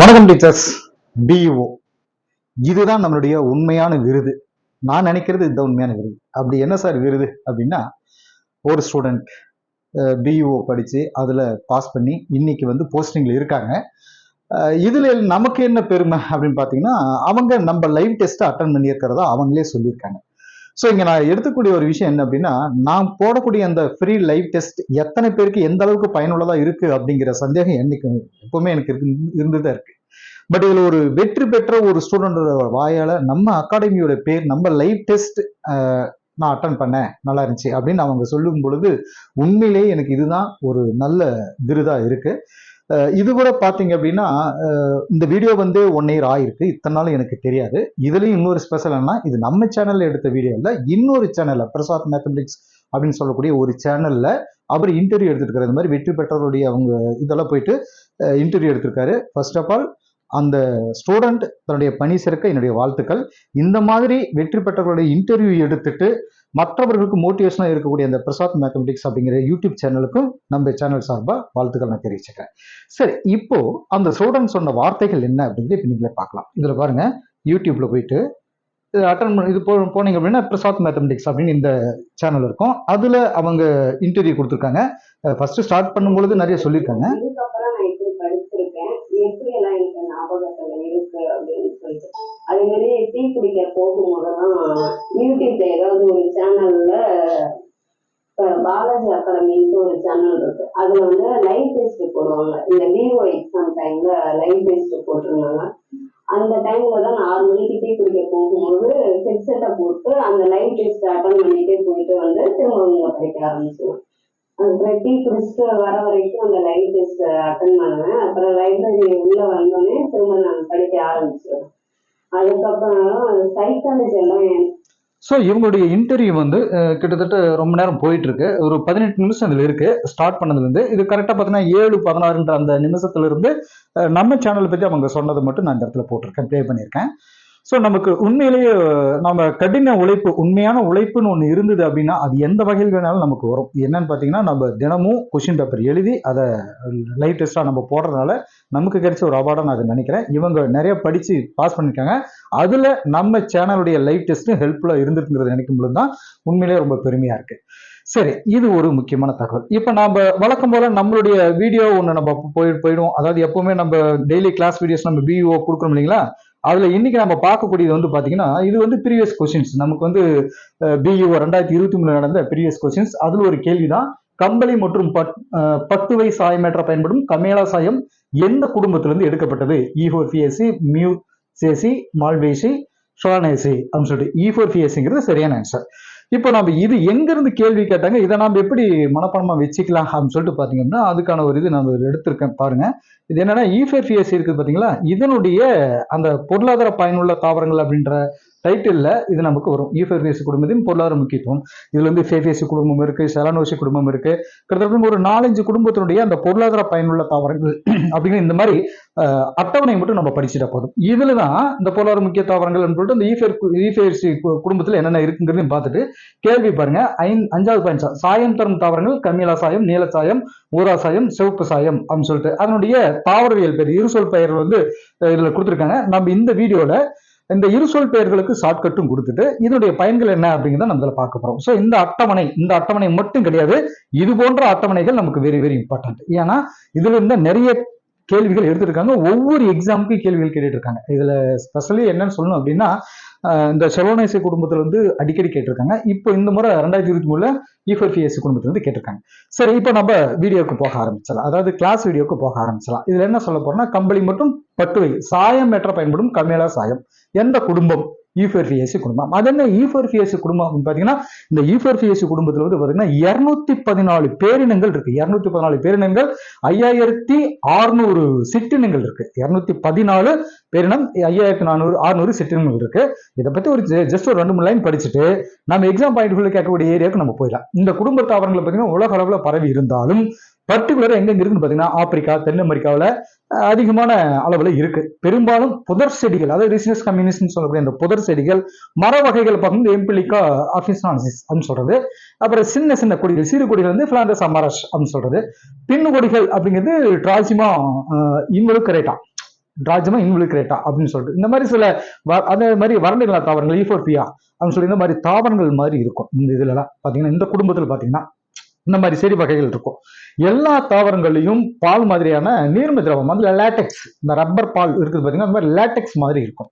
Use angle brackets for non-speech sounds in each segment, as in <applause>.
வணக்கம் teachers. BEO இதுதான் நம்மளுடைய உண்மையான விருது. நான் நினைக்கிறது இதுதான் உண்மையான விருது. அப்படி என்ன சார் விருது அப்படின்னா ஒரு ஸ்டூடெண்ட் பிஇஓ படித்து அதில் பாஸ் பண்ணி இன்னைக்கு வந்து போஸ்டிங்கில் இருக்காங்க. இதில் நமக்கு என்ன பெருமை அப்படின்னு பார்த்தீங்கன்னா அவங்க நம்ம லைவ் டெஸ்ட்டை அட்டன் பண்ணியிருக்கிறதா அவங்களே சொல்லியிருக்காங்க. ஸோ இங்கே நான் எடுத்துக்கூடிய ஒரு விஷயம் என்ன அப்படின்னா நான் போடக்கூடிய அந்த ஃப்ரீ லைவ் டெஸ்ட் எத்தனை பேருக்கு எந்த அளவுக்கு பயனுள்ளதாக இருக்குது அப்படிங்கிற சந்தேகம் என்னைக்கு எப்பவுமே எனக்கு இருந்து இருந்துதான் இருக்கு. பட் இதில் ஒரு வெற்றி பெற்ற ஒரு ஸ்டூடெண்டோட வாயால் நம்ம அகாடமியோட பேர் நம்ம லைவ் டெஸ்ட் நான் அட்டன் பண்ணேன். நல்லா இருந்துச்சு அப்படின்னு அவங்க சொல்லும் பொழுது உண்மையிலேயே எனக்கு இதுதான் ஒரு நல்ல விருதாக இருக்குது இது கூட பார்த்தீங்க அப்படின்னா இந்த வீடியோ வந்து ஒன் இயர் ஆயிருக்கு. இத்தனை நாள் எனக்கு தெரியாது. இதுலேயும் இன்னொரு ஸ்பெஷல் என்ன இது நம்ம சேனலில் எடுத்த வீடியோ இல்லை இன்னொரு சேனலில் பிரசாத் மேத்தமெட்டிக்ஸ் அப்படின்னு சொல்லக்கூடிய ஒரு சேனலில் அவர் இன்டர்வியூ எடுத்துருக்காரு. இந்த மாதிரி வெற்றி பெற்றவருடைய அவங்க இதெல்லாம் போயிட்டு இன்டர்வியூ எடுத்திருக்காரு. ஃபர்ஸ்ட் ஆஃப் ஆல் அந்த ஸ்டூடெண்ட் தன்னுடைய பணி சிறக்க என்னுடைய வாழ்த்துக்கள். இந்த மாதிரி வெற்றி பெற்றவர்களுடைய இன்டர்வியூ எடுத்துட்டு மற்றவர்களுக்கு மோட்டிவேஷனாக இருக்கக்கூடிய அந்த பிரசாத் மேத்தமெட்டிக்ஸ் அப்படிங்கிற யூடியூப் சேனலுக்கும் நம்ம சேனல் சார்பாக வாழ்த்துக்கள் நான் தெரிவிச்சுக்கிறேன். சரி இப்போ அந்த ஸ்டூடெண்ட் சொன்ன வார்த்தைகள் என்ன அப்படிங்கிறது இப்போ நீங்களே பார்க்கலாம். இதில் பாருங்க யூடியூப்ல போயிட்டு அட்டன் பண்ணி இது போ போனீங்க அப்படின்னா பிரசாத் மேத்தமெட்டிக்ஸ் அப்படின்னு இந்த சேனல் இருக்கும். அதில் அவங்க இன்டர்வியூ கொடுத்துருக்காங்க. ஃபர்ஸ்ட் ஸ்டார்ட் பண்ணும்பொழுது நிறைய சொல்லியிருக்காங்க இதுக்கப்புறம் நான் இப்படி படிச்சிருக்கேன் எப்படி எல்லாம் எனக்கு ஞாபகத்துல இருக்கு அப்படின்னு சொல்லிட்டு அதே மாதிரி டீ குடிக்க போகும்போதெல்லாம் யூடியூப்ல ஏதாவது ஒரு சேனல்ல பாலாஜி அகாடமின்னு ஒரு சேனல் இருக்கு. அதுல வந்து லைவ் டெஸ்ட் போடுவாங்க. இந்த விவோ எக்ஸாம் டைம்ல லைவ் டெஸ்ட் போட்டிருந்தாங்க. அந்த டைம்ல தான் நான் ஆறு மணிக்கு டீ குடிக்க போகும்போது ஹெட்செட்டை போட்டு அந்த லைவ் டெஸ்ட் அட்டன் பண்ணிட்டே போயிட்டு வந்து திரும்ப படிக்க ஆரம்பிச்சுவேன் அப்புறம் டீ குடிச்சிட்டு வர வரைக்கும் அந்த லைவ் டெஸ்ட் அட்டன் பண்ணுவேன். அப்புறம் லைப்ரரி உள்ள வந்தோடனே திரும்ப நான் படிக்க ஆரம்பிச்சிடுவேன் அதுக்கப்புறம் சைக்காலஜி எல்லாம் ஸோ இவங்களுடைய இன்டர்வியூ வந்து கிட்டத்தட்ட ரொம்ப நேரம் போயிட்டு இருக்கு ஒரு பதினெட்டு நிமிஷம் இதில் இருக்கு. ஸ்டார்ட் பண்ணதுலேருந்து. இது கரெக்டாக பார்த்தீங்கன்னா ஏழு பதினாறுன்ற அந்த நிமிஷத்துல இருந்து நம்ம சேனலை பற்றி அவங்க சொன்னதை மட்டும் நான் இந்த இடத்துல போட்டிருக்கேன். ப்ளே பண்ணியிருக்கேன். ஸோ நமக்கு உண்மையிலேயே நம்ம கடின உழைப்பு உண்மையான உழைப்புன்னு ஒன்று இருந்தது அப்படின்னா அது எந்த வகையில் வேணாலும் நமக்கு வரும். என்னன்னு பார்த்தீங்கன்னா நம்ம தினமும் கொஷின் பேப்பர் எழுதி அதை லைவ் டெஸ்ட்டாக நம்ம போடுறதுனால நமக்கு கிடைச்ச ஒரு அவார்டாக நான் அதை நினைக்கிறேன். இவங்க நிறைய படித்து பாஸ் பண்ணியிருக்காங்க அதில் நம்ம சேனலுடைய லைவ் டெஸ்ட்டும் ஹெல்ப்ஃபுல்லாக இருந்திருக்குங்கிறத நினைக்கும் பொழுது தான் உண்மையிலேயே ரொம்ப பெருமையாக இருக்குது சரி இது ஒரு முக்கியமான தகவல். இப்போ நம்ம வழக்கம் போல் நம்மளுடைய வீடியோ ஒன்று நம்ம போய் போயிடுவோம் அதாவது எப்போவுமே நம்ம டெய்லி கிளாஸ் வீடியோஸ் நம்ம பிஓ கொடுக்குறோம் இல்லைங்களா? அதில் இன்னைக்கு நம்ம பார்க்கக்கூடியது வந்து பார்த்தீங்கன்னா இது வந்து ப்ரீவியஸ் கொஸ்டின்ஸ் நமக்கு வந்து பிஇஓ ரெண்டாயிரத்தி இருபத்தி மூணு நடந்த ப்ரீவியஸ் கொஸ்டின்ஸ் அதில் ஒரு கேள்வி தான் கம்பளி மற்றும் பட் அஹ், சாயமேற்ற பயன்படும் கமேலா சாயம் எந்த குடும்பத்திலிருந்து எடுக்கப்பட்டது? ஈஹோர்பிஎஸ்சி மியூ சேசி மால்வேசி ஷோனேசி அப்படின்னு சொல்லிட்டு e ஈஃபோர்பியசிங்கிறது சரியான ஆன்சர் இப்போ நம்ம இது எங்கிருந்து கேள்வி கேட்டாங்க? இதை நம்ம எப்படி மனப்பணமாக வச்சுக்கலாம் அப்படின்னு சொல்லிட்டு பார்த்தீங்கன்னா அதுக்கான ஒரு இது நான் எடுத்திருக்கேன் பாருங்க. இது என்னன்னா e ஈஃபோர்பிஎஸ் இருக்குது பார்த்தீங்களா? இதனுடைய அந்த பொருளாதார பயனுள்ள தாவரங்கள் அப்படின்ற டைட்டில்ல இது நமக்கு வரும். ஈஃபோர்பிஎஸ் குடும்பத்தின் பொருளாதார முக்கியத்துவம். இதுல வந்து ஃபேஃபேசி குடும்பம் இருக்கு செலனோசி குடும்பம் இருக்கு. கிட்டத்தட்ட ஒரு நாலஞ்சு குடும்பத்தினுடைய அந்த பொருளாதார பயனுள்ள தாவரங்கள் <clears throat> அப்படிங்கிற இந்த மாதிரி அட்டவணை மட்டும் நம்ம படிச்சுட்டா போதும். இதுல தான் இந்த பொருளாதார முக்கிய தாவரங்கள் சொல்லிட்டு இந்த ஈஃபேர் ஈஃபேர்சி குடும்பத்தில் என்னென்ன இருக்குங்கிறதையும் பார்த்துட்டு கேள்வி பாருங்க. ஐந் அஞ்சாவது பாயிண்ட் சாயம் தரும் தாவரங்கள் கம்மியலா சாயம் நீல சாயம் ஊரா சாயம் சிவப்பு சாயம் அப்படின்னு சொல்லிட்டு அதனுடைய தாவரவியல் பேர் இருசொல் பெயர் வந்து இதில் இதுல கொடுத்துருக்காங்க. நம்ம இந்த வீடியோல இந்த இருசொல் பெயர்களுக்கு ஷார்ட்கட்டும் கொடுத்துட்டு இதனுடைய பயன்கள் என்ன அப்படிங்கிறத நம்ம இதில் பார்க்க போகிறோம் ஸோ இந்த அட்டவணை இந்த அட்டவணை மட்டும் கிடையாது இது போன்ற அட்டவணைகள் நமக்கு வெரி வெரி இம்பார்ட்டன்ட் ஏன்னா இதுல இருந்த நிறைய கேள்விகள் எடுத்திருக்காங்க. ஒவ்வொரு எக்ஸாமுக்கும் கேள்விகள் கேட்டுட்டு இருக்காங்க இதுல ஸ்பெஷலி என்னன்னு சொல்லணும் அப்படின்னா இந்த செலோனேசி குடும்பத்துல இருந்து அடிக்கடி கேட்டிருக்காங்க. இப்போ இந்த முறை ரெண்டாயிரத்தி இருபத்தி மூணுல e இஃபர்பிஎஸ்சி குடும்பத்துல இருந்து கேட்டிருக்காங்க. சரி இப்போ நம்ம வீடியோக்கு போக ஆரம்பிச்சலாம். அதாவது கிளாஸ் வீடியோக்கு போக ஆரம்பிச்சலாம். இதுல என்ன சொல்ல போறோம்னா கம்பளி மற்றும் பட்டுவை சாயம் ஏற்ற பயன்படும் கமேலா சாயம். எந்த குடும்பம்? E ஈஃபர்ஃபியேசி குடும்பம். அது என்ன e ஈஃபர்ஃபியேசி குடும்பம் அப்படின்னு பாத்தீங்கன்னா இந்த e ஈஃபர்ஃபியேசி குடும்பத்துல வந்து பாத்தீங்கன்னா இருநூத்தி பதினாலு பேரினங்கள் இருக்கு. இருநூத்தி பதினாலு பேரினங்கள் ஐயாயிரத்தி அறுநூறு சிற்றினங்கள் இருக்கு. இருநூத்தி பதினாலு பேரினம் ஐயாயிரத்தி நானூறு அறுநூறு சிற்றினங்கள் இருக்கு. இதை பத்தி ஒரு ஜஸ்ட் ஒரு ரெண்டு மூணு லைன் படிச்சுட்டு நம்ம எக்ஸாம் பாயிண்ட்குள்ள கேட்கக்கூடிய ஏரியாவுக்கு நம்ம போயிடலாம். இந்த குடும்ப தாவரங்களை பார்த்தீங்கன்னா உலக அளவில் பரவி இருந்தாலும் பர்டிகுலராக எங்கெங்க இருக்குன்னு பார்த்தீங்கன்னா ஆப்பிரிக்கா தென் அமெரிக்காவில் அதிகமான அளவில் இருக்கு. பெரும்பாலும் புதர் செடிகள் அதாவது ரிசினஸ் கம்யூனிஸ்ட்னு சொல்லக்கூடிய அந்த புதர் செடிகள் மர வகைகள் பார்க்கும்போது எம்பிளிக்கா ஆஃபிஸ்னாலிசிஸ் அப்படின்னு சொல்றது. அப்புறம் சின்ன சின்ன கொடிகள் சிறு கொடிகள் வந்து பிளாண்டஸ் அமரஸ் அப்படின்னு சொல்றது. பின்னு கொடிகள் அப்படிங்கிறது டிராசிமா இன்வெலுக்கரேட்டா டிராஜமா இன்விலிக்ரேட்டா அப்படின்னு சொல்லிட்டு இந்த மாதிரி சில வ- அதே மாதிரி வறண்ட நில தாவரங்கள் e ஈஃபோர்பியா அப்படின்னு சொல்லி இந்த மாதிரி தாவரங்கள் மாதிரி இருக்கும். இந்த இதுலலாம் பார்த்தீங்கன்னா இந்த குடும்பத்தில் பார்த்தீங்கன்னா இந்த மாதிரி செடி வகைகள் இருக்கும். எல்லா தாவரங்களையும் பால் மாதிரியான நீர்ம திரவம் அதுல லேட்டெக்ஸ் இந்த ரப்பர் பால் இருக்குது பாத்தீங்கன்னா அந்த மாதிரி லேட்டெக்ஸ் மாதிரி இருக்கும்.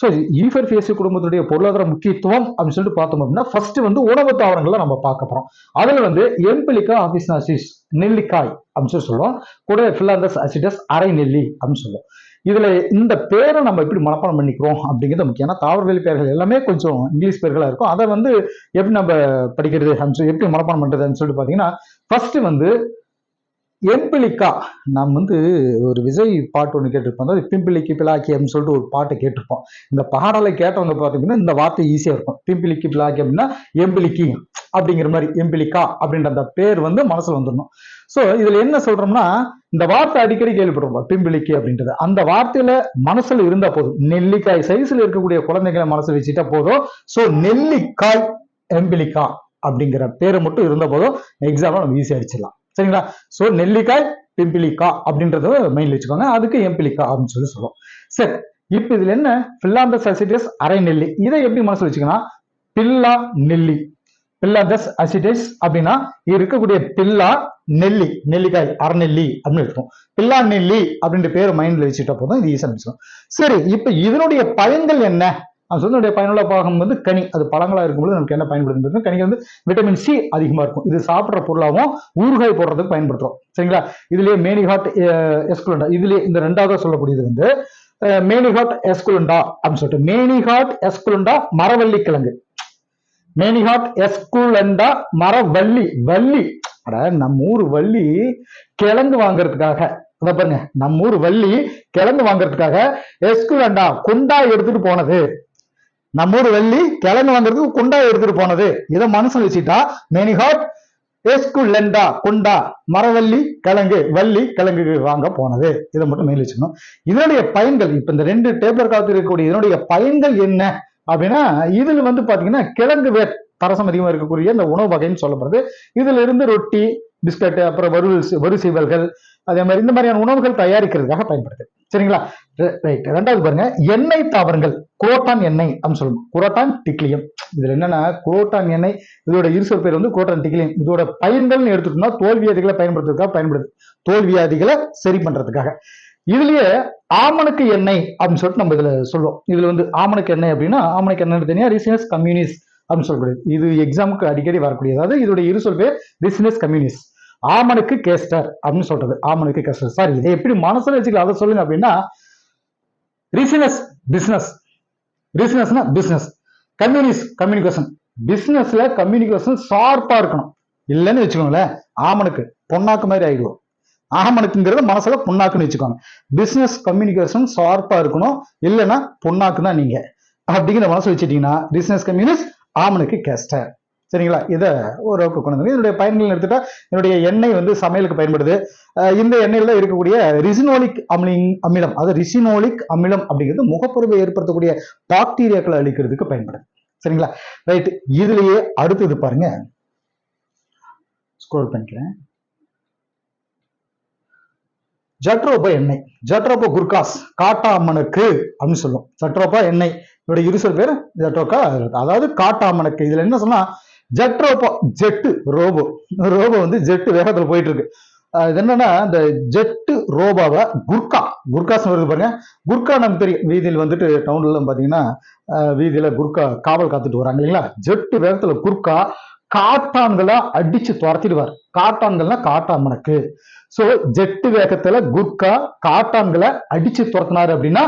ஸோ ஈஃபர்பியசி e குடும்பத்துடைய பொருளாதார முக்கியத்துவம் அப்படின்னு சொல்லிட்டு பார்த்தோம் அப்படின்னா ஃபர்ஸ்ட் வந்து உணவு தாவரங்களை நம்ம பார்க்க போறோம். அதுல வந்து எம்பிலிக்கா ஆஃபிஸ்னாசிஸ் நெல்லிக்காய் அப்படின்னு சொல்லி சொல்லுவோம். கூட ஃபில்லாந்தஸ் அசிடஸ் அரை நெல்லி அப்படின்னு சொல்லுவோம். இதுல இந்த பேரை நம்ம எப்படி மனப்பாடம் பண்ணிக்கிறோம் அப்படிங்கிறது முக்கியம் ஏன்னா தாவரவெளி பேர்கள் எல்லாமே கொஞ்சம் இங்கிலீஷ் பேர்களா இருக்கும். அதை வந்து எப்படி நம்ம படிக்கிறது அப்படின்னு எப்படி மனப்பாடம் பண்றதுன்னு சொல்லிட்டு பாத்தீங்கன்னா ஃபர்ஸ்ட் வந்து எம்பிலிக்கா. நாம் வந்து ஒரு விஜய் பாட்டு ஒன்று கேட்டிருப்போம். அதாவது பிம்பிளிக்கு பிளாக்கி அப்படின்னு சொல்லிட்டு ஒரு பாட்டை கேட்டிருப்போம். இந்த பாடலை கேட்டவங்க பார்த்தீங்கன்னா இந்த வார்த்தை ஈஸியாக இருக்கும். பிம்பிளிக்கு பிளாக்கி அப்படின்னா எம்பிலிக்கி அப்படிங்கிற மாதிரி எம்பிலிக்கா அப்படின்ற அந்த பேர் வந்து மனசுல வந்துடணும். ஸோ இதுல என்ன சொல்றோம்னா இந்த வார்த்தை அடிக்கடி கேள்விப்படுறோம் பிம்பிளிக்கு அப்படின்றது. அந்த வார்த்தையில மனசுல இருந்தா போதும். நெல்லிக்காய் சைஸ்ல இருக்கக்கூடிய குழந்தைகளை மனசு வச்சுட்டா போதும். ஸோ நெல்லிக்காய் எம்பிலிக்கா அப்படிங்கிற பேரை மட்டும் இருந்த போதும். எக்ஸாம்பிள் நம்ம ஈஸியாக அடிச்சிடலாம். சரிங்களா? ஸோ நெல்லிக்காய் பிம்பிலிக்கா அப்படின்றத மைண்ட்ல வச்சுக்கோங்க. அதுக்கு எம்பிலிக்கா அப்படின்னு சொல்லி சொல்லுவோம் சரி இப்போ இதுல என்ன? பில்லாந்தஸ் அசிடஸ் அரை நெல்லி. இதை எப்படி மனசில் வச்சுக்கணும்? பில்லா நெல்லி. பில்லாதஸ் அசிடிஸ் அப்படின்னா இருக்கக்கூடிய பில்லா நெல்லி நெல்லிக்காய் அறநெல்லி அப்படின்னு இருக்கும். பில்லா நெல்லி அப்படின்ற பேர் மைண்ட்ல வச்சுட்டா போதும் இது ஈஸியாக வச்சுக்கணும் சரி இப்போ இதனுடைய பயன்கள் என்ன? அது சொன்னுடைய பயனுள்ள பாகம் வந்து கனி. அது பழங்களா இருக்கும்போது நமக்கு என்ன பயன்படுத்துறது கனி வந்து விட்டமின் சி அதிகமா இருக்கும். இது சாப்பிட்ற பொருளாகவும் ஊறுகாய் போடுறதுக்கு பயன்படுத்துறோம். சரிங்களா? இதுலயே மேனிஹாட் எஸ்குலண்டா இதுலயே இந்த ரெண்டாவது சொல்லக்கூடியது வந்து மேனிஹாட் எஸ்குலண்டா அப்படின்னு சொல்லிட்டு மேனிஹாட் எஸ்குலண்டா மரவள்ளி கிழங்கு மேனிஹாட் எஸ்குலண்டா மரவள்ளி வள்ளி. அட நம்ம ஊர் வள்ளி கிழங்கு வாங்குறதுக்காக. அத பாருங்க நம்ம ஊர் வள்ளி கிழங்கு வாங்குறதுக்காக எஸ்குலண்டா குண்டா எடுத்துட்டு போனது. நம்ம ஊர் வள்ளி கிழங்கு வாங்குறதுக்கு குண்டா எடுத்துட்டு போனது. இதை மனசுல வச்சுட்டா மேனிஹாட் எஸ்குலண்டா குண்டா மரவள்ளி கிழங்கு வள்ளி கிழங்கு வாங்க போனது. இதை மட்டும் மேல் வச்சுக்கணும். இதனுடைய பயன்கள் இப்ப இந்த ரெண்டு டேப்பர் காத்து இருக்கக்கூடிய இதனுடைய பயன்கள் என்ன? அப்படின்னா இதில் வந்து பார்த்தீங்கன்னா கிழங்கு வேர் தரசம் அதிகமாக இருக்கக்கூடிய இந்த உணவு வகைன்னு சொல்லப்படுது. இதுல இருந்து ரொட்டி பிஸ்கட் அப்புறம் வரு வரிசைவல்கள் அதே மாதிரி இந்த மாதிரியான உணவுகள் தயாரிக்கிறதுக்காக பயன்படுது. சரிங்களா? ரைட் ரெண்டாவது பாருங்க எண்ணெய் தாவரங்கள் குரோட்டான் எண்ணெய் அப்படின்னு சொல்லணும் குரோட்டான் டிக்லியம். இதுல என்னன்னா குரோட்டான் எண்ணெய் இதோட இருசல் பேர் வந்து குரோட்டான் டிக்லியம். இதோட பயன்கள்னு எடுத்துட்டோம்னா தோல்வியாதிகளை பயன்படுத்துறதுக்காக பயன்படுது. தோல்வியாதிகளை சரி பண்றதுக்காக. இதுலயே ஆமணக்கு எண்ணெய் அப்படின்னு சொல்லிட்டு நம்ம இதுல சொல்லுவோம் இதுல வந்து ஆமணக்கு எண்ணெய் அப்படின்னா ஆமணக்கு எண்ணெய் தனியா ரிசினஸ் கம்யூனிஸ் அப்படின்னு சொல்லக்கூடியது. இது எக்ஸாமுக்கு அடிக்கடி வரக்கூடிய அதாவது இதோட இருசொல் பேர் ரிசினஸ் கம்யூனிஸ். ஆமனுக்கு கேஸ்டர் அப்படின்னு சொல்றது. ஆமனுக்கு கேஸ்டர். சாரி இதை எப்படி மனசுல வச்சுக்கலாம்? அதை சொல்லுங்க அப்படின்னா ரிசினஸ் பிசினஸ் ரிசினஸ்னா பிசினஸ் கம்யூனிஸ் கம்யூனிகேஷன் பிசினஸ்ல கம்யூனிகேஷன் ஷார்ப்பா இருக்கணும். இல்லைன்னு வச்சுக்கோங்களேன் ஆமனுக்கு பொண்ணாக்கு மாதிரி ஆயிடுவோம். ஆமனுக்குங்கிறது மனசுல புண்ணாக்குன்னு வச்சுக்கோங்க. பிசினஸ் கம்யூனிகேஷன் ஷார்ப்பா இருக்கணும். இல்லைன்னா புண்ணாக்கு தான் நீங்க. அப்படிங்கிற மனசு வச்சுட்டீங்கன்னா பிசினஸ் கம்யூனிஸ்ட் ஆமனுக்கு கெஸ்டர் சரிங்களா? இதை ஓரளவுக்கு கொண்டு வந்து இதனுடைய பயன்கள் எடுத்துட்டா என்னுடைய எண்ணெய் வந்து சமையலுக்கு பயன்படுது. இந்த எண்ணெயில இருக்கக்கூடிய ரிசினோலிக் அமிலிங் அமிலம் அதாவது ரிசினோலிக் அமிலம் அப்படிங்கிறது முகப்பொருவை ஏற்படுத்தக்கூடிய பாக்டீரியாக்களை அழிக்கிறதுக்கு பயன்படுது. சரிங்களா? ரைட் இதுலயே அடுத்தது பாருங்க. ஸ்க்ரோல் பண்ணிக்கிறேன். ஜட்ரோப எண்ணெய். ஜட்ரோப குர்காஸ் காட்டாமனுக்கு அப்படின்னு சொல்லுவோம். ஜட்ரோபா எண்ணெய். இதோட இருசல் பேர் ஜட்ரோக்கா அதாவது காட்டாமனுக்கு. இதுல என்ன சொன்னா ஜட்ரோபா ஜெட்டு ரோபோ. ரோபோ வந்து ஜெட்டு வேகத்துல போயிட்டு இருக்கு இது என்னன்னா இந்த ஜெட்டு ரோபாவை குர்கா. குர்காஸ் வருது பாருங்க. குர்கா நமக்கு தெரியும். வீதியில் வந்துட்டு டவுன்ல பாத்தீங்கன்னா வீதியில குர்கா காவல் காத்துட்டு வராங்க இல்லைங்களா? ஜெட்டு வேகத்துல குர்கா காட்டான்களா அடிச்சு துரத்திடுவார். காட்டான்கள்னா காட்டாமனுக்கு சோ ஜெட்டு வேகத்துல குர்கா காட்டான்களை அடிச்சு துரத்தினாரு அப்படின்னா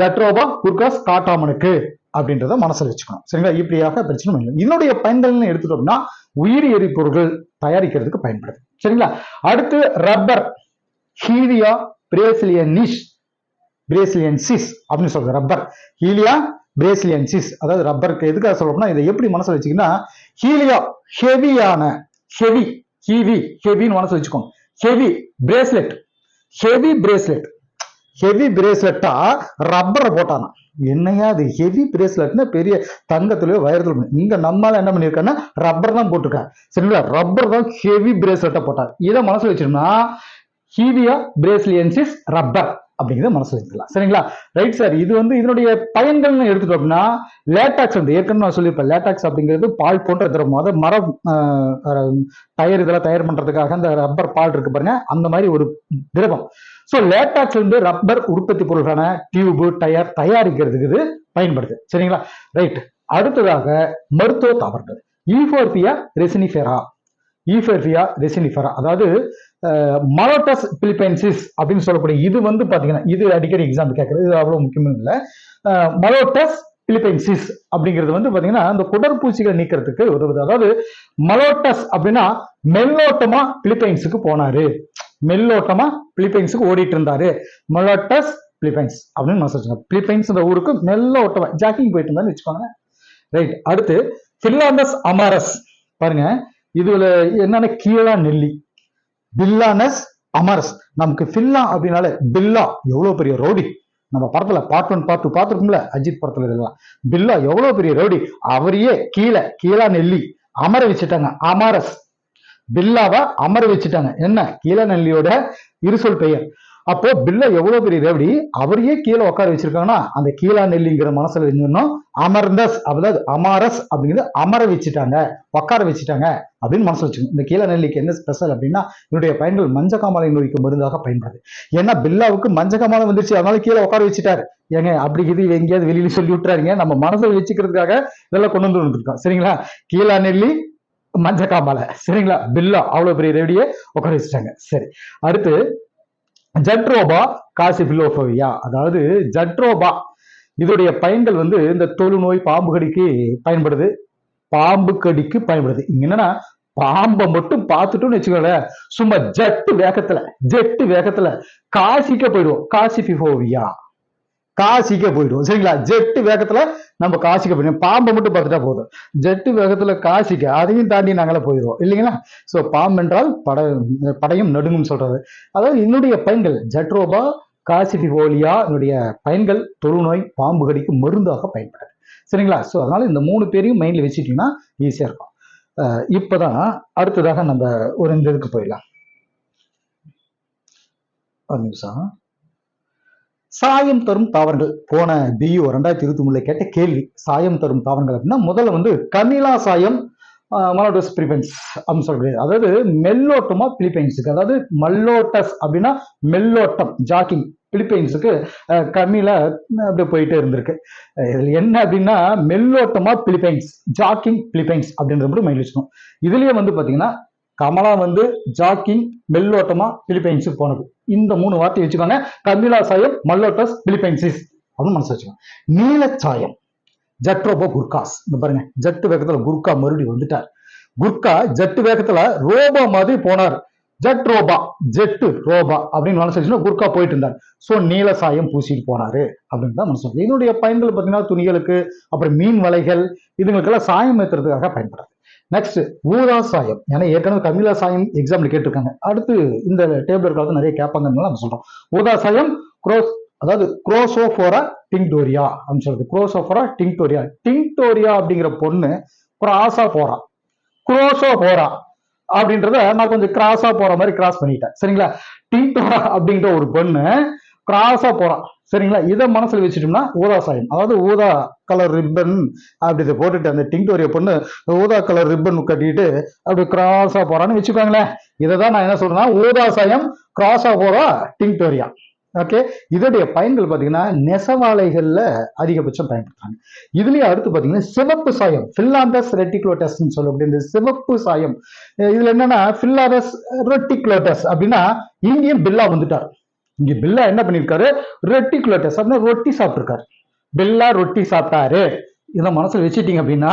ஜட்ரோபா குர்காஸ் காட்டாமனுக்கு அப்படின்றத மனசுல வச்சுக்கணும். சரிங்களா? இப்படியாக பிரச்சனை இல்லை. இதனுடைய பயன்கள்னு எடுத்துட்டோம்னா உயிரி எரிபொருள்கள் தயாரிக்கிறதுக்கு பயன்படுது. சரிங்களா? அடுத்து ரப்பர் ஹீலியா பிரேசிலியனிஷ் பிரேசிலியன்சிஸ் அப்படின்னு சொல்ற ரப்பர். ஹீலியா பிரேசிலியன்சிஸ் அதாவது ரப்பருக்கு எதுக்காக சொல்லணும்னா இதை எப்படி மனசு வச்சுக்கிங்கன்னா ஹீலியா ஹெவியான ஹெவி ஹீவி ஹெவின்னு மனசு வச்சுக்கோங்க. Heavy bracelet heavy bracelet heavy பிரேஸ்லெட்டா ரப்பரை போட்டானா. என்னையா அது ஹெவி பிரேஸ்லெட்னா பெரிய தங்கத்துலயோ வைரத்துல இங்க நம்மளால என்ன பண்ணிருக்காங்கன்னா ரப்பர் தான் போட்டிருக்காங்க சரிங்களா? ரப்பர் தான் ஹெவி பிரேஸ்லெட்டை போட்டார். இதை மனசில் வச்சிருந்தா ஹீவியா பிரேஸ்லியன்சிஸ் ரப்பர் அப்படிங்கிறத மனசு வச்சுக்கலாம். சரிங்களா? ரைட் சார் இது வந்து இதனுடைய பயன்கள்னு எடுத்துட்டோம் அப்படின்னா லேட்டாக்ஸ் வந்து ஏற்கனவே நான் சொல்லியிருப்பேன். லேட்டாக்ஸ் அப்படிங்கிறது பால் போன்ற திரவம் அதாவது மரம் டயர் இதெல்லாம் தயார் பண்றதுக்காக அந்த ரப்பர் பால் இருக்கு பாருங்க. அந்த மாதிரி ஒரு திரவம். ஸோ லேட்டாக்ஸ் வந்து ரப்பர் உற்பத்தி பொருள்களான டியூபு டயர் தயாரிக்கிறதுக்கு இது பயன்படுது. சரிங்களா? ரைட் அடுத்ததாக மருத்துவ தாவரங்கள். ஈஃபோர்பியா ரெசினிஃபெரா ஈஃபோர்பியா ரெசினிஃபெரா அதாவது மலோட்டஸ் பிலிப்பைன்சிஸ் அப்படின்னு சொல்லக்கூடிய இது வந்து பாத்தீங்கன்னா இது அடிக்கடி எக்ஸாம் கேட்கறது இது அவ்வளவு முக்கியமும் இல்லை. மலோட்டஸ் பிலிப்பைன்சிஸ் அப்படிங்கிறது வந்து பாத்தீங்கன்னா அந்த குடற்பூச்சிகளை நீக்கிறதுக்கு உதவுது. அதாவது மலோட்டஸ் அப்படின்னா மெல்லோட்டமா பிலிப்பைன்ஸுக்கு போனாரு. மெல்லோட்டமா பிலிப்பைன்ஸுக்கு ஓடிட்டு இருந்தாரு. மலோட்டஸ் பிலிப்பைன்ஸ் அப்படின்னு நான் சொல்லுங்க பிலிப்பைன்ஸ் ஊருக்கு மெல்லோட்டமா ஜாக்கிங் போயிட்டு இருந்தான்னு வச்சுக்கோங்க ரைட் அடுத்து பில்லாண்டஸ் அமாரஸ் பாருங்க இதுல என்னன்னா கீழா நெல்லி. பில்லானஸ் அமரஸ். நமக்கு பில்லா அப்படின்னாலே பில்லா எவ்வளவு பெரிய ரவுடி. நம்ம படத்துல பார்ட் ஒன் பார்ட் டூ பார்த்துருக்கோம்ல அஜித் படத்துல இதெல்லாம். பில்லா எவ்வளவு பெரிய ரவுடி. அவரையே கீழே கீழா நெல்லி அமர வச்சுட்டாங்க. அமரஸ். பில்லாவா அமர வச்சுட்டாங்க. என்ன? கீழ நெல்லியோட இருசொல் பெயர். அப்போ பில்ல எவ்வளவு பெரிய ரேவடி? அவரையே கீழே உட்கார வச்சிருக்காங்கன்னா அந்த கீழா நெல்லிங்கிற மனசுல இன்னும் அமர்ந்தஸ் அதாவது அமாரஸ் அப்படிங்கிறது அமர வச்சுட்டாங்க உட்கார வச்சுட்டாங்க அப்படின்னு மனசு வச்சுக்கணும். இந்த கீழ நெல்லிக்கு என்ன ஸ்பெஷல் அப்படின்னா என்னுடைய பயன்கள் மஞ்ச காமாலை நோய்க்கு மருந்தாக பயன்படுது. ஏன்னா பில்லாவுக்கு மஞ்ச காமாலை வந்துருச்சு அதனால கீழே உட்கார வச்சுட்டாரு. ஏங்க அப்படி இது எங்கேயாவது வெளியில சொல்லி விட்டுறாருங்க நம்ம மனசில் வச்சுக்கிறதுக்காக இதெல்லாம் கொண்டு வந்து வந்துருக்கோம். சரிங்களா? கீழா நெல்லி மஞ்ச காமாலை. சரிங்களா? பில்லா அவ்வளவு பெரிய ரெடியே உட்கார வச்சுட்டாங்க. சரி. அடுத்து ஜட்ரோபா காசிபிலோஃபோவியா அதாவது ஜட்ரோபா இதோடைய பயன்கள் வந்து இந்த தொழுநோய் பாம்பு கடிக்கு பயன்படுது. பாம்பு கடிக்கு பயன்படுது. இங்க என்னன்னா பாம்பை மட்டும் பார்த்துட்டோம்னு வச்சுக்கோங்களேன் சும்மா ஜட்டு வேகத்துல ஜெட்டு வேகத்துல காசிக்க போயிடுவோம். காசிபிபோவியா காசிக்க போயிடுவோம். சரிங்களா? ஜெட்டு வேகத்துல நம்ம காசிக்க போயிடுவோம். பாம்பை மட்டும் பார்த்துட்டா போதும். ஜெட்டு வேகத்துல காசிக்க அதையும் தாண்டி நாங்களே போயிடுவோம். இல்லைங்களா? ஸோ பாம்பு என்றால் பட படையும் நடுங்கும் சொல்றது அதாவது என்னுடைய பயன்கள் ஜட்ரோபா காசிபிவோலியா என்னுடைய பயன்கள் தொழுநோய் பாம்பு கடிக்கு மருந்தாக பயன்படுது. சரிங்களா? ஸோ அதனால இந்த மூணு பேரையும் மைண்டில் வச்சுட்டீங்கன்னா ஈஸியாக இருக்கும். இப்போதான் அடுத்ததாக நம்ம ஒரு இந்த இதுக்கு போயிடலாம். ஒரு நிமிஷம். சாயம் தரும் தாவரங்கள். போன பியூ ரெண்டாயிரத்தி இருபத்தி மூணுல கேட்ட கேள்வி சாயம் தரும் தாவரங்கள் அப்படின்னா முதல்ல வந்து கனிலா சாயம் மலோட்டஸ் பிலிப்பைன்ஸ் அப்படின்னு சொல்லக்கூடியது அதாவது மெல்லோட்டமா பிலிப்பைன்ஸுக்கு அதாவது மல்லோட்டஸ் அப்படின்னா மெல்லோட்டம் ஜாக்கிங் பிலிப்பைன்ஸுக்கு அஹ், கம்மியில அப்படியே போயிட்டே இருந்திருக்கு. இதில் இதுல என்ன அப்படின்னா மெல்லோட்டமா பிலிப்பைன்ஸ் ஜாக்கிங் பிலிப்பைன்ஸ் அப்படின்றது மட்டும் மைண்ட் வச்சுக்கணும். இதுலயே வந்து பாத்தீங்கன்னா கமலா வந்து ஜாக்கிங் மெல்லோட்டமா பிலிப்பைன்ஸுக்கு போனது. இந்த மூணு வார்த்தை வச்சுக்கோங்க. கமிலா சாயம் மல்லோட்டஸ் பிலிப்பைன்சிஸ் அப்படின்னு மனசு வச்சுக்கோங்க. நீலச்சாயம் ஜட்ரோபோ குர்காஸ். இந்த பாருங்க ஜட்டு வேகத்துல குர்கா மறுபடியும் வந்துட்டார். குர்கா ஜட்டு வேகத்துல ரோபா மாதிரி போனார். ஜட் ரோபா ஜெட்டு ரோபா அப்படின்னு மனசு குர்கா போயிட்டு இருந்தார். ஸோ நீல சாயம் பூசிட்டு போனாரு அப்படின்னு தான் மனசு இதனுடைய பயன்கள் பார்த்தீங்கன்னா துணிகளுக்கு அப்புறம் மீன் வலைகள் இதுங்களுக்கெல்லாம் சாயம் ஏற்றுறதுக்காக பயன்படுறது. நெக்ஸ்ட் ஊதா சாயம். ஏன்னா ஏற்கனவே கமிலா சாயம் எக்ஸாம்ல கேட்டிருக்காங்க. அடுத்து இந்த டேபிள் இருக்கிறது நிறைய கேட்பாங்கன்னு நம்ம சொல்றோம். ஊதா சாயம் குரோஸ் அதாவது குரோசோஃபோரா டிங்டோரியா அப்படின்னு சொல்றது. குரோசோஃபோரா டிங்டோரியா டிங்டோரியா அப்படிங்கிற பொண்ணு கிராஸா போறா குரோசோ போறா அப்படின்றத நான் கொஞ்சம் கிராஸா போற மாதிரி கிராஸ் பண்ணிட்டேன். சரிங்களா? டிங்டோரா அப்படிங்கிற ஒரு பொண்ணு கிராஸா போறான் சரிங்களா? இதை மனசில் வச்சுட்டோம்னா ஊதா சாயம். அதாவது ஊதா கலர் ரிப்பன் அப்படி இதை போட்டுட்டு அந்த டிங்டோரிய பொண்ணு ஊதா கலர் ரிப்பன் கட்டிட்டு அப்படி கிராஸாக போகிறான்னு வச்சுக்கோங்களேன். இதை தான் நான் என்ன சொல்கிறேன்னா ஊதா சாயம் கிராஸாக போகிறா டிங்டோரியா ஓகே இதோடைய பயன்கள் பார்த்தீங்கன்னா நெசவாலைகளில் அதிகபட்சம் பயன்படுத்துறாங்க. இதுலேயே அடுத்து பார்த்தீங்கன்னா சிவப்பு சாயம் ஃபில்லாந்தஸ் ரெட்டிகுலோட்டஸ் சொல்லக்கூடிய இந்த சிவப்பு சாயம். இதில் என்னென்னா என்னன்னா பில்லாடஸ் அப்படின்னா இங்கேயும் பில்லா வந்துட்டார். இங்க பில்லா என்ன பண்ணிருக்காரு? ரெட்டிகுலோட்டஸ் அப்படின்னா ரொட்டி சாப்பிட்டிருக்காரு. பில்லா ரொட்டி சாப்பிட்டாரு. இதை மனசுல வச்சுட்டீங்க அப்படின்னா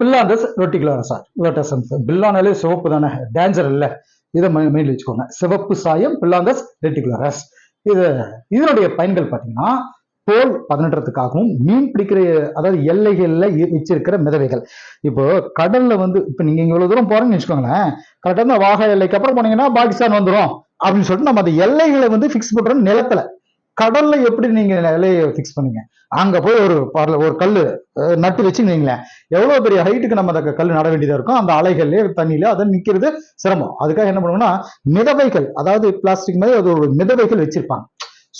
பில்லாண்டஸ் ரொட்டிகுலோரஸா சார் பில்லானாலே சிவப்பு தானே டேஞ்சர் இல்லை. இதை மைண்டில் வச்சுக்கோங்க. சிவப்பு சாயம் பில்லாண்டஸ் ரெட்டிகுலரஸ் இது இதனுடைய பயன்கள் பார்த்தீங்கன்னா தோல் பதனட்டுறதுக்காகவும் மீன் பிடிக்கிற அதாவது எல்லைகள்ல வச்சிருக்கிற மிதவைகள். இப்போ கடல்ல வந்து இப்போ நீங்க இவ்வளவு தூரம் போறேன்னு வச்சுக்கோங்களேன் கரெக்டாக வாகா எல்லைக்கு அப்புறம் போனீங்கன்னா பாகிஸ்தான் வந்துடும் அப்படின்னு சொல்லிட்டு நம்ம அந்த எல்லைகளை வந்து ஃபிக்ஸ் பண்றோம் நிலத்துல. கடல்ல எப்படி நீங்க எல்லையை ஃபிக்ஸ் பண்ணீங்க? அங்க போய் ஒரு பரல- ஒரு கல் நட்டு வச்சுருந்தீங்களேன் எவ்வளவு பெரிய ஹைட்டுக்கு நம்ம அந்த கல் நட வேண்டியதா இருக்கும் அந்த அலைகள்லயே தண்ணியில அதை நிக்கிறது சிரமம். அதுக்காக என்ன பண்ணுவோம்னா மிதவைகள் அதாவது பிளாஸ்டிக் மாதிரி அது ஒரு மிதவைகள் வச்சிருப்பாங்க.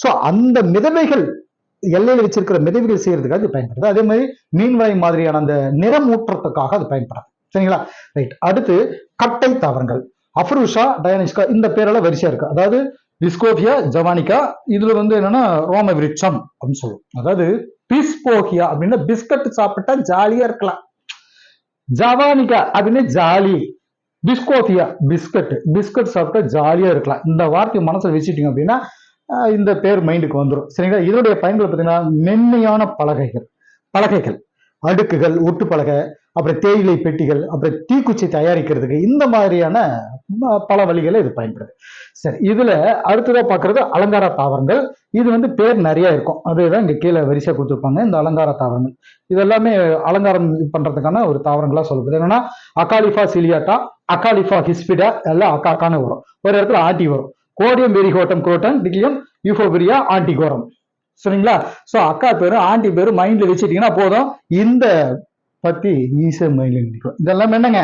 ஸோ அந்த மிதவைகள் எல்லையில் வச்சிருக்கிற மிதவைகள் செய்யறதுக்காக அது பயன்படுது. அதே மாதிரி மீன்வாய் மாதிரியான அந்த நிறமூற்றத்துக்காக அது பயன்படுது. சரிங்களா? ரைட் அடுத்து கட்டை தாவரங்கள். அஃப்ரூஷா டயனிஸ்கா இந்த பேரெல்லாம் வரிசையா இருக்கு. அதாவது விஸ்கோபியா ஜவானிகா இதுல வந்து என்னன்னா ரோம விருட்சம் அப்படின்னு சொல்லுவோம். அதாவது பிஸ்போகியா அப்படின்னா பிஸ்கட் சாப்பிட்டா ஜாலியா இருக்கலாம். ஜவானிகா அப்படின்னு ஜாலி. பிஸ்கோபியா பிஸ்கட். பிஸ்கட் சாப்பிட்டா ஜாலியா இருக்கலாம். இந்த வார்த்தையை மனசுல வச்சுட்டீங்க அப்படின்னா இந்த பேர் மைண்டுக்கு வந்துடும் சரிங்களா? இதனுடைய பயன்கள் பார்த்தீங்கன்னா மென்மையான பலகைகள். பலகைகள். அடுக்குகள் ஒட்டுப்பலகை அப்புறம் தேயிலை பெட்டிகள் அப்புறம் தீக்குச்சி தயாரிக்கிறதுக்கு இந்த மாதிரியான பல வழிகளை இது பயன்படுது. சரி இதுல அடுத்ததா பார்க்கறது அலங்கார தாவரங்கள். இது வந்து பேர் நிறைய இருக்கும். அதுதான் இங்க கீழே வரிசை கொடுத்துருப்பாங்க இந்த அலங்கார தாவரங்கள். இது எல்லாமே அலங்காரம் பண்றதுக்கான ஒரு தாவரங்களா சொல்லப்படுது. என்னன்னா அகாலிஃபா சிலியாட்டா அகாலிஃபா ஹிஸ்பிடா எல்லாம் அக்காக்கான வரும். ஒரு இடத்துல ஆட்டி வரும். கோடியம் வெரிகோட்டம் குரோட்டன் டிகியம் யூஃபோபிரியா ஆண்டிகோரம். சரிங்களா? சோ அக்கா பேரு ஆண்டி பேரு மைண்ட்ல வச்சுட்டீங்கன்னா போதும். இந்த பத்தி ஈஸியா மைண்ட்ல நிற்கும் இதெல்லாம் என்னங்க?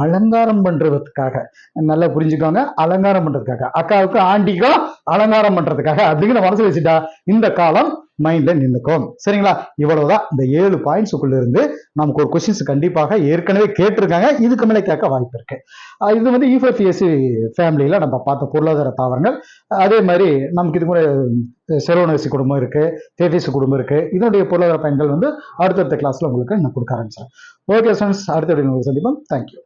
அலங்காரம் பண்றதுக்காக. நல்லா புரிஞ்சுக்கோங்க. அலங்காரம் பண்றதுக்காக. அக்காவுக்கும் ஆண்டிக்கும் அலங்காரம் பண்றதுக்காக அப்படிங்கிற மனசு வச்சுட்டா இந்த காலம் மைண்ட்ல நின்னுக்கும். சரிங்களா? இவ்வளவுதான். இந்த ஏழு பாயிண்ட்ஸுக்குள்ள இருந்து நமக்கு ஒரு கொஸ்டின்ஸ் கண்டிப்பாக ஏற்கனவே கேட்டிருக்காங்க. இதுக்கு மேலே கேட்க வாய்ப்பு இருக்கு. இது வந்து யூஎஃப்எஸ்சி ஃபேமிலியில நம்ம பார்த்த பொருளாதார தாவரங்கள். அதே மாதிரி நமக்கு இது கூட செரோனசி குடும்பம் இருக்கு தேஃபிஸ் குடும்பம் இருக்கு. இதனுடைய பொருளாதார பயன்கள் வந்து அடுத்தடுத்த கிளாஸ்ல உங்களுக்கு நான் கொடுக்க ஆரம்பிச்சேன் ஓகே ஸ்டூடெண்ட்ஸ் அடுத்த சந்திப்போம். தேங்க்யூ